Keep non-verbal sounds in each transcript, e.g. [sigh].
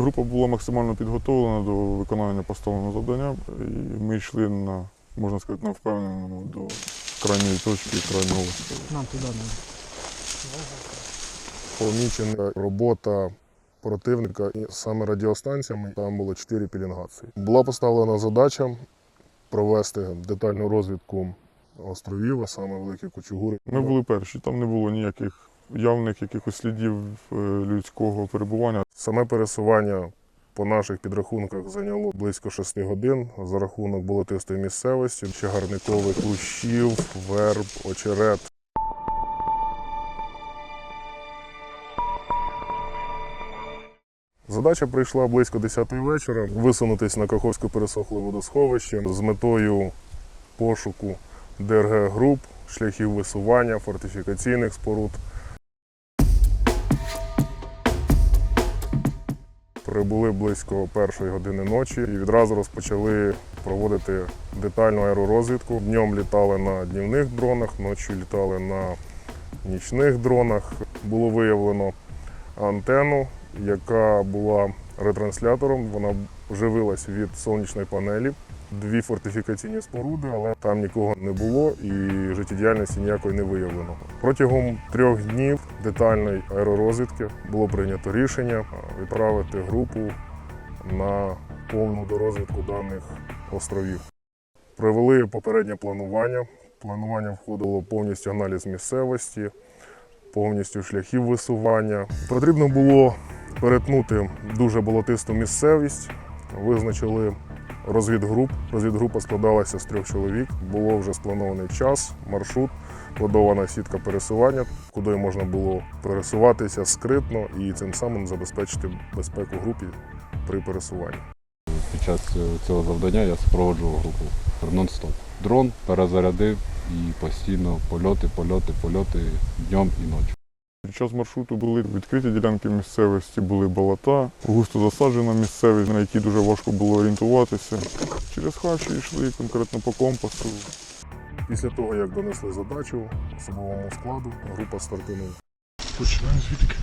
Група була максимально підготовлена до виконання поставленого завдання, і ми йшли на, можна сказати, на впевненому до крайньої точки, крайнього острова. Нам туди помічена робота противника і саме радіостанціями. Там було чотири пілінгації. Була поставлена задача провести детальну розвідку островів, а саме Великі Кучугури. Ми були перші, там не було ніяких явних якихось слідів е, людського перебування. Саме пересування по наших підрахунках зайняло близько 6 годин за рахунок болотистої місцевості, чагарникових кущів, верб, очерет. Задача прийшла близько 10 вечора висунутись на Каховське пересохле водосховище з метою пошуку ДРГ груп, шляхів висування, фортифікаційних споруд. Прибули близько першої години ночі і відразу розпочали проводити детальну аеророзвідку. Днем літали на днівних дронах, ночі літали на нічних дронах. Було виявлено антенну, яка була ретранслятором. Вона живилась від сонячної панелі. Дві фортифікаційні споруди, але там нікого не було і життєдіяльності ніякої не виявлено. Протягом трьох днів детальної аеророзвідки було прийнято рішення відправити групу на повну дорозвідку даних островів. Провели попереднє планування. Планування входило повністю аналіз місцевості, повністю шляхів висування. Потрібно було перетнути дуже болотисту місцевість. Визначили розвідгруп. Розвідгрупа складалася з трьох чоловік. Було вже спланований час, маршрут, кодована сітка пересування, куди можна було пересуватися скритно і цим самим забезпечити безпеку групі при пересуванні. Під час цього завдання я супроводжував групу нон-стоп. Дрон перезарядив і постійно польоти, польоти, польоти днем і ночі. Під час маршруту були відкриті ділянки місцевості, були болота, густо засаджена місцевість, на якій дуже важко було орієнтуватися. Через хащі йшли конкретно по компасу. Після того, як донесли задачу особовому складу, група стартанула. Починаємо звідки?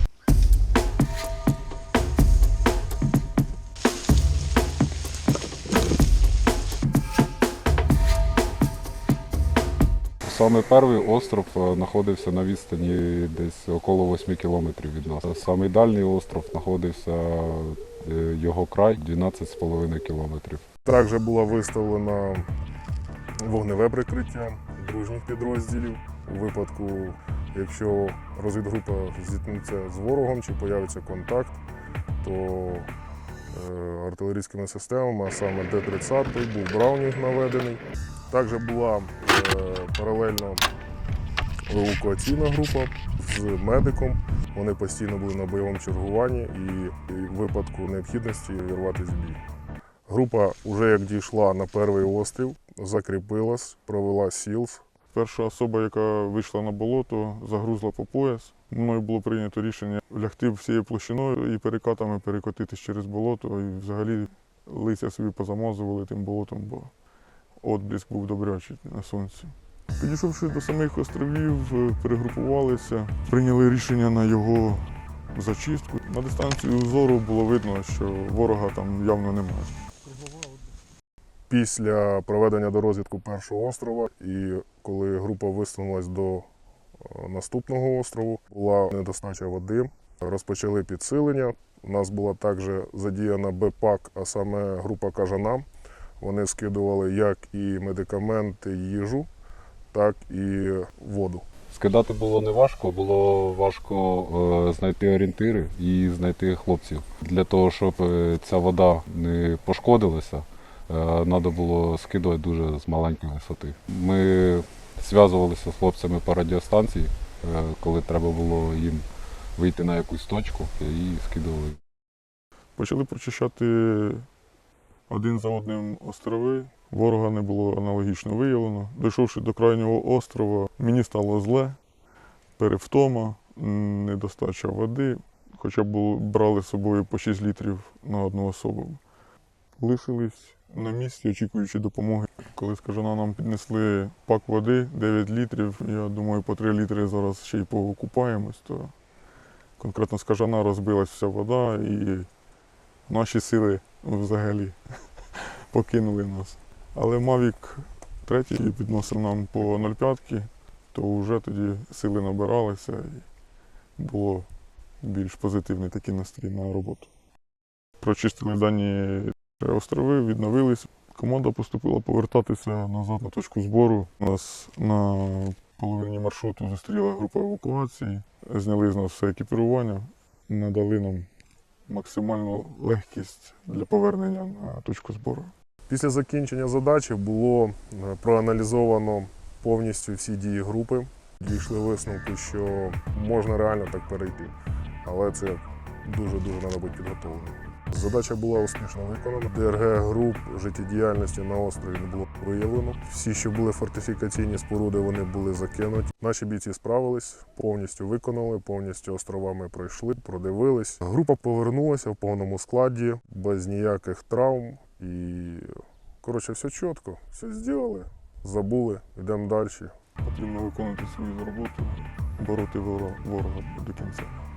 Саме перший остров е, знаходився на відстані десь около 8 кілометрів від нас. Самий дальній остров знаходився е, його край 12,5 кілометрів. Також була виставлена вогневе прикриття дружніх підрозділів у випадку, якщо розвідгрупа зіткнеться з ворогом чи появиться контакт, то е, артилерійськими системами, а саме Д-30 був Браунінг наведений. Також була е, паралельно евакуаційна група з медиком. Вони постійно були на бойовому чергуванні і в випадку необхідності вірватися в бій. Група, вже як дійшла на перший острів, закріпилась, провела сілс. Перша особа, яка вийшла на болото, загрузла по пояс. Мною було прийнято рішення лягти всією площиною і перекатами перекотитись через болото. І взагалі лиця собі позамазували тим болотом, бо отблиск був добрячий на сонці. Підійшовши до самих островів, е, перегрупувалися, прийняли рішення на його зачистку. На дистанцію зору було видно, що ворога там явно немає. Після проведення до розвідку першого острова, і коли група висунулась до е, наступного острову, була недостача води. Розпочали підсилення. У нас була також задіяна БПАК, а саме група кажана. Вони скидували як і медикаменти, їжу, так і воду. Скидати було не важко, було важко е, знайти орієнтири і знайти хлопців. Для того, щоб е, ця вода не пошкодилася, треба було скидувати дуже з маленької висоти. Ми зв'язувалися з хлопцями по радіостанції, е, коли треба було їм вийти на якусь точку і скидували. Почали прочищати один за одним острови. Ворога не було аналогічно виявлено. Дійшовши до крайнього острова, мені стало зле, перевтома, недостача води, хоча б брали з собою по 6 літрів на одну особу. Лишились на місці, очікуючи допомоги. Коли скажена нам піднесли пак води 9 літрів, я думаю, по 3 літри зараз ще й покупаємось, то конкретно з кажана розбилась вся вода і наші сили взагалі [laughs] покинули нас. Але Мавік третій підносив нам по 0,5, то вже тоді сили набиралися і було більш позитивний такий настрій на роботу. Прочистили дані острови, відновились. Команда поступила повертатися назад на точку збору. Нас на половині маршруту зустріла група евакуації, зняли з нас все екіпірування, надали нам максимальну легкість для повернення на точку збору. Після закінчення задачі було е, проаналізовано повністю всі дії групи. Дійшли висновку, що можна реально так перейти, але це дуже-дуже треба бути підготовленим. Задача була успішно виконана. ДРГ груп життєдіяльності на острові не було виявлено. Всі, що були фортифікаційні споруди, вони були закинуті. Наші бійці справились, повністю виконали, повністю островами пройшли, продивились. Група повернулася в повному складі, без ніяких травм. І коротше, все чітко, все зробили. Забули, йдемо далі. Потрібно виконувати свою роботу, бороти ворога до кінця.